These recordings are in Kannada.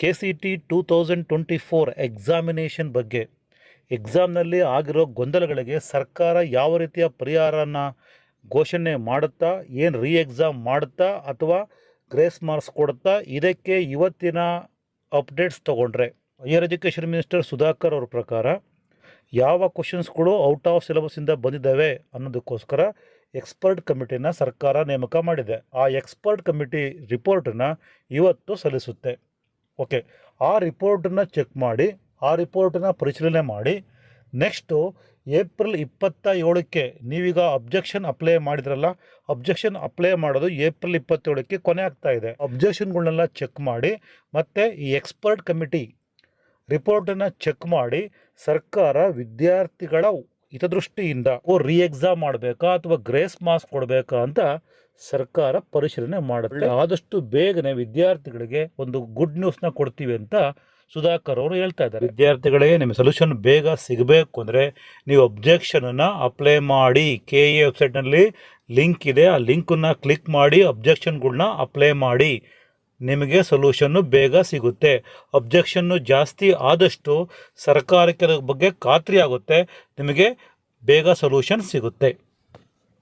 K C T two thousand twenty four examination ಬಗ್ಗೆ. ಎಕ್ಸಾಮ್ನಲ್ಲಿ ಆಗಿರೋ ಗೊಂದಲಗಳಿಗೆ ಸರ್ಕಾರ ಯಾವ ರೀತಿಯ ಪರಿಹಾರನ ಘೋಷಣೆ ಮಾಡುತ್ತಾ, ಏನು ರೀ ಎಕ್ಸಾಮ್ ಮಾಡುತ್ತಾ ಅಥವಾ ಗ್ರೇಸ್ ಮಾರ್ಕ್ಸ್ ಕೊಡುತ್ತಾ, ಇದಕ್ಕೆ ಇವತ್ತಿನ ಅಪ್ಡೇಟ್ಸ್ ತೊಗೊಂಡ್ರೆ. ಹೈಯರ್ ಎಜುಕೇಷನ್ ಮಿನಿಸ್ಟರ್ ಸುಧಾಕರ್ ಅವ್ರ ಪ್ರಕಾರ ಯಾವ ಕ್ವಶನ್ಸ್ಗಳು ಔಟ್ ಆಫ್ ಸಿಲೆಬಸ್ಸಿಂದ ಬಂದಿದ್ದಾವೆ ಅನ್ನೋದಕ್ಕೋಸ್ಕರ ಎಕ್ಸ್ಪರ್ಟ್ ಕಮಿಟಿನ ಸರ್ಕಾರ ನೇಮಕ ಮಾಡಿದೆ. ಆ ಎಕ್ಸ್ಪರ್ಟ್ ಕಮಿಟಿ ರಿಪೋರ್ಟನ್ನು ಇವತ್ತು ಸಲ್ಲಿಸುತ್ತೆ. ಓಕೆ ಆ ರಿಪೋರ್ಟನ್ನು ಚೆಕ್ ಮಾಡಿ, ಆ ರಿಪೋರ್ಟನ್ನು ಪರಿಶೀಲನೆ ಮಾಡಿ. ನೆಕ್ಸ್ಟು ಏಪ್ರಿಲ್ ಇಪ್ಪತ್ತ ಏಳಕ್ಕೆ ನೀವೀಗ ಅಬ್ಜೆಕ್ಷನ್ ಅಪ್ಲೈ ಮಾಡಿದ್ರಲ್ಲ ಅಬ್ಜೆಕ್ಷನ್ ಅಪ್ಲೈ ಮಾಡೋದು ಏಪ್ರಿಲ್ ಇಪ್ಪತ್ತೇಳಕ್ಕೆ ಕೊನೆ ಆಗ್ತಾ ಇದೆ. ಅಬ್ಜೆಕ್ಷನ್ಗಳನ್ನೆಲ್ಲ ಚೆಕ್ ಮಾಡಿ, ಮತ್ತು ಈ ಎಕ್ಸ್ಪರ್ಟ್ ಕಮಿಟಿ ರಿಪೋರ್ಟನ್ನು ಚೆಕ್ ಮಾಡಿ, ಸರ್ಕಾರ ವಿದ್ಯಾರ್ಥಿಗಳ ಹಿತದೃಷ್ಟಿಯಿಂದ ಓ ರೀ ಎಕ್ಸಾಮ್ ಮಾಡಬೇಕಾ ಅಥವಾ ಗ್ರೇಸ್ ಮಾರ್ಕ್ಸ್ ಕೊಡಬೇಕಾ ಅಂತ ಸರ್ಕಾರ ಪರಿಶೀಲನೆ ಮಾಡುತ್ತೆ. ಆದಷ್ಟು ಬೇಗನೆ ವಿದ್ಯಾರ್ಥಿಗಳಿಗೆ ಒಂದು ಗುಡ್ ನ್ಯೂಸ್ನ ಕೊಡ್ತೀವಿ ಅಂತ ಸುಧಾಕರ್ ಅವರು ಹೇಳ್ತಾ ಇದ್ದಾರೆ. ವಿದ್ಯಾರ್ಥಿಗಳಿಗೆ ನಿಮ್ಮ ಸೊಲ್ಯೂಷನ್ ಬೇಗ ಸಿಗಬೇಕು ಅಂದರೆ ನೀವು ಅಬ್ಜೆಕ್ಷನನ್ನು ಅಪ್ಲೈ ಮಾಡಿ ಕೆ ಎ ವೆಬ್ಸೈಟ್ನಲ್ಲಿ ಲಿಂಕ್ ಇದೆ. ಆ ಲಿಂಕನ್ನು ಕ್ಲಿಕ್ ಮಾಡಿ ಅಬ್ಜೆಕ್ಷನ್ಗಳನ್ನ ಅಪ್ಲೈ ಮಾಡಿ. ನಿಮಗೆ ಸೊಲ್ಯೂಷನ್ನು ಬೇಗ ಸಿಗುತ್ತೆ. ಅಬ್ಜೆಕ್ಷನ್ನು ಜಾಸ್ತಿ ಆದಷ್ಟು ಸರ್ಕಾರಕ್ಕೆ ಬಗ್ಗೆ ಖಾತ್ರಿ ಆಗುತ್ತೆ. ನಿಮಗೆ ಬೇಗ ಸೊಲ್ಯೂಷನ್ ಸಿಗುತ್ತೆ.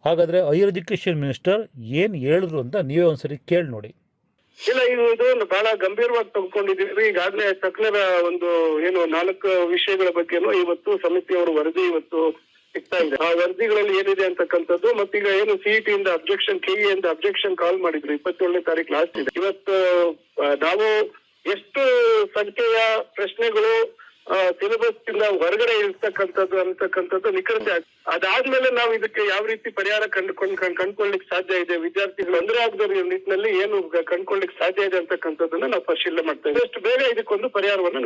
ಹಾಗಾದರೆ ಹೈಯರ್ ಎಜುಕೇಷನ್ ಮಿನಿಸ್ಟರ್ ಏನು ಹೇಳಿದ್ರು ಅಂತ ನೀವೇ ಒಂದ್ಸರಿ ಕೇಳಿ ನೋಡಿ. ಇಲ್ಲ, ಇದು ಬಹಳ ಗಂಭೀರವಾಗಿ ತೆಗೆದುಕೊಂಡಿದ್ದೀವಿ ಈಗಾಗಲೇ ತಜ್ಞರ ಒಂದು ಏನು ನಾಲ್ಕು ವಿಷಯಗಳ ಬಗ್ಗೆನೂ ಇವತ್ತು ಸಮಿತಿಯವರು ವರದಿ ಇವತ್ತು ಸಿಗ್ತಾ ಇದೆ ಆ ವರದಿಗಳಲ್ಲಿ ಏನಿದೆ ಅಂತಕ್ಕಂಥದ್ದು, ಮತ್ತೀಗ ಏನು ಸಿಇಟಿ ಇಂದ ಅಬ್ಜೆಕ್ಷನ್ ಕೆ ಇಂದ ಅಬ್ಜೆಕ್ಷನ್ ಕಾಲ್ ಮಾಡಿದ್ರು. ಇಪ್ಪತ್ತೇಳನೇ ತಾರೀಕು ಲಾಸ್ಟ್ ಇದೆ. ಇವತ್ತು ನಾವು ಎಷ್ಟು ಸಂಖ್ಯೆಯ ಪ್ರಶ್ನೆಗಳು ಸಿಲೆಬಸ್ ಇಂದ ಹೊರಗಡೆ ಇರ್ತಕ್ಕಂಥದ್ದು ಅಂತಕ್ಕಂಥದ್ದು ನಿಖರತೆ ಅದಾದ್ಮೇಲೆ ನಾವು ಇದಕ್ಕೆ ಯಾವ ರೀತಿ ಪರಿಹಾರ ಕಂಡುಕೊಂಡ್ ಕಂಡ್- ಕಂಡ್ಕೊಳ್ಳಿಕ್ ಸಾಧ್ಯ ಇದೆ? ವಿದ್ಯಾರ್ಥಿಗಳು ಅಂದ್ರೆ ಆಗದ ನಿಟ್ಟಿನಲ್ಲಿ ಏನು ಕಂಡ್ಕೊಳ್ಳಿಕ್ ಸಾಧ್ಯ ಇದೆ ಅಂತಕ್ಕಂಥದ್ದನ್ನ ನಾವು ಪರಿಶೀಲನೆ ಮಾಡ್ತಾ ಇದ್ದೀವಿ. ಎಷ್ಟು ಬೇಗ ಇದಕ್ಕೊಂದು ಪರಿಹಾರವನ್ನು